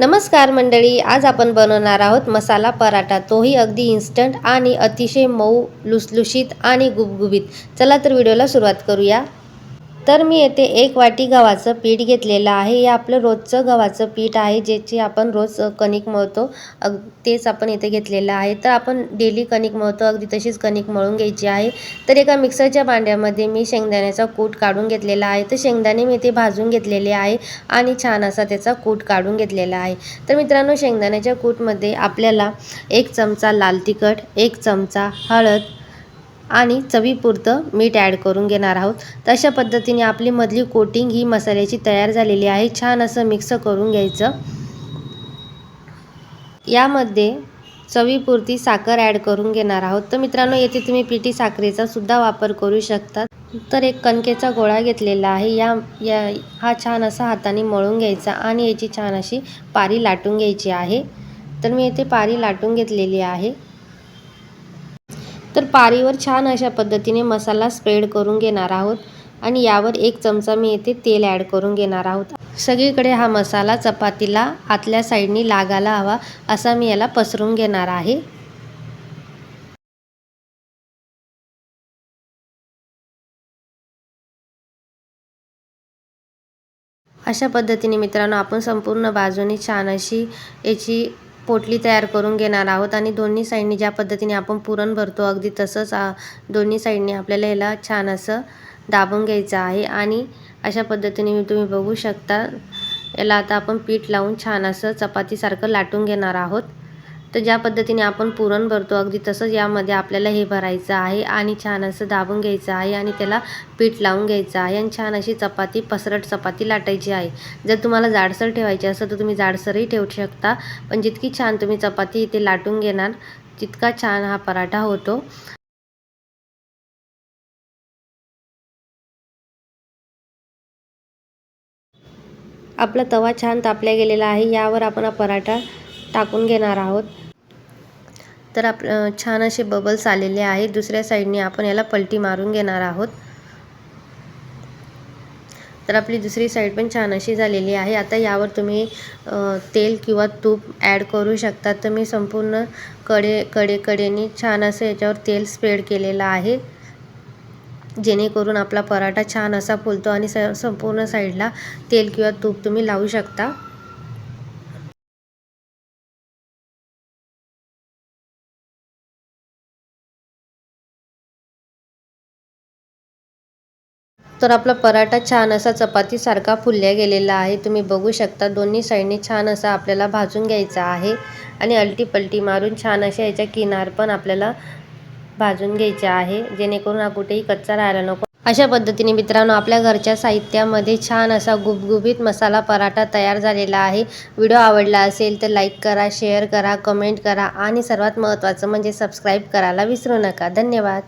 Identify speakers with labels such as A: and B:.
A: नमस्कार मंडळी आज आपण बनवणार आहोत मसाला पराठा. तोही अगदी इन्स्टंट आणि अतिशय मऊ लुसलुशीत आणि गुबगुबीत. चला तर व्हिडिओला सुरुवात करूया. तर मी येथे एक वाटी गव्हाचं पीठ घेतलेलं आहे. हे आपलं रोजचं गव्हाचं पीठ आहे ज्याची आपण रोज कणिक मळतो. अग तेच आपण इथे घेतलेलं आहे. तर आपण डेली कणिक मळतो अगदी तशीच कणिक मळून घ्यायची आहे. तर एका मिक्सरच्या भांड्यामध्ये मी शेंगदाण्याचा कूट काढून घेतलेला आहे. तर शेंगदाणे मी ते भाजून घेतलेले आहे आणि छान असा त्याचा कूट काढून घेतलेला आहे. तर मित्रांनो शेंगदाण्याच्या कूटमध्ये आपल्याला एक चमचा लाल तिखट एक चमचा हळद आणि चवीपुरतं मीठ ॲड करून घेणार आहोत. तशा पद्धतीने आपली मधली कोटिंग ही मसाल्याची तयार झालेली आहे. छान असं मिक्स करून घ्यायचं. यामध्ये चवीपुरती साखर ॲड करून घेणार आहोत. तर मित्रांनो येथे तुम्ही पिठी साखरेचा सुद्धा वापर करू शकता तर एक कणकेचा गोळा घेतलेला आहे. या या हा छान असा हाताने मळून घ्यायचा आणि याची छान अशी पारी लाटून घ्यायची आहे. तर मी येथे पारी लाटून घेतलेली आहे. तर पारीवर छान अशा पद्धतीने मसाला स्प्रेड करून घेणार आहोत. आणि यावर एक चमचा मी येथे तेल ॲड करून घेणार आहोत. सगळीकडे हा मसाला चपातीला आतल्या साईडनी लागायला हवा असा मी याला पसरून घेणार आहे. अशा पद्धतीने मित्रांनो आपण संपूर्ण बाजूने छान अशी याची पोटली तयार करून घेणार आहोत आणि दोन्ही साईडने ज्या पद्धतीने आपण पुरण भरतो अगदी तसंच दोन्ही साईडने आपल्याला याला छान असं दाबून घ्यायचं आहे आणि अशा पद्धतीने तुम्ही बघू शकता. याला आता आपण पीठ लावून छान असं चपातीसारखं लाटून घेणार आहोत. तर ज्या पद्धतीने आपण पुरण भरतो अगदी तसंच यामध्ये आपल्याला हे भरायचं आहे आणि छान असं दाबून घ्यायचं आहे आणि त्याला पीठ लावून घ्यायचं आहे आणि छान अशी चपाती पसरट चपाती लाटायची आहे. जर तुम्हाला जाडसर ठेवायची असेल तर तुम्ही जाडसरही ठेवू शकता पण जितकी छान तुम्ही चपाती इथे लाटून घेणार तितका छान हा पराठा होतो. आपला तवा छान तापल्या गेलेला आहे यावर आपण हा पराठा टाकून घेणार आहोत. तर आप छान असे बबल्स आलेले आहेत. दुसऱ्या साईडने आपण याला पलटी मारून घेणार आहोत. तर आपली दुसरी साईड पण छान अशी झालेली आहे. आता यावर तुम्ही तेल किंवा तूप ॲड करू शकता. तर मी संपूर्णकडे कडे कडेने छान असं याच्यावर तेल स्प्रेड केलेलं आहे. जेणेकरून आपला पराठा छान असा फुलतो आणि स संपूर्ण साईडला तेल किंवा तूप तुम्ही लावू शकता. तर आपला पराठा छान असा चपातीसारखा फुलल्या गेलेला आहे. तुम्ही बघू शकता दोन्ही साईडने छान असा आपल्याला भाजून घ्यायचा आहे आणि अलटीपलटी मारून छान अशा याच्या किनार पण आपल्याला भाजून घ्यायचे आहे. जेणेकरून हा कुठेही कच्चा राहायला नको. अशा पद्धतीने मित्रांनो आपल्या घरच्या साहित्यामध्ये छान असा गुबगुबीत मसाला पराठा तयार झालेला आहे. व्हिडिओ आवडला असेल तर लाईक करा शेअर करा कमेंट करा आणि सर्वात महत्त्वाचं म्हणजे सबस्क्राईब करायला विसरू नका. धन्यवाद.